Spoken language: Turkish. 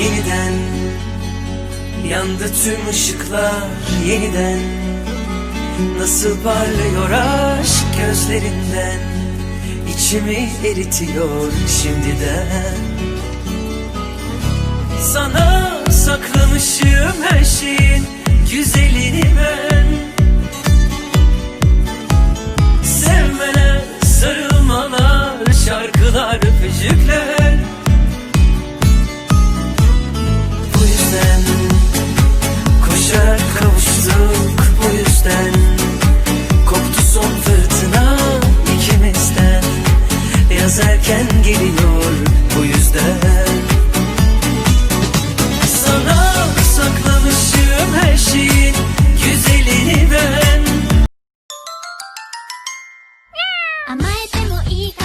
yeniden. Yandı tüm ışıklar yeniden. Nasıl parlıyor aşk gözlerinden? İçimi eritiyor şimdiden. Sana saklamışım her şeyin güzelini ben. Sevmeler, sarılmalar, şarkılar, bu yüzden Koptu son fırtına ikimizden Yaz erken geliyor bu yüzden Sana saklamışım her şeyin güzelini ben 甘えてもいいか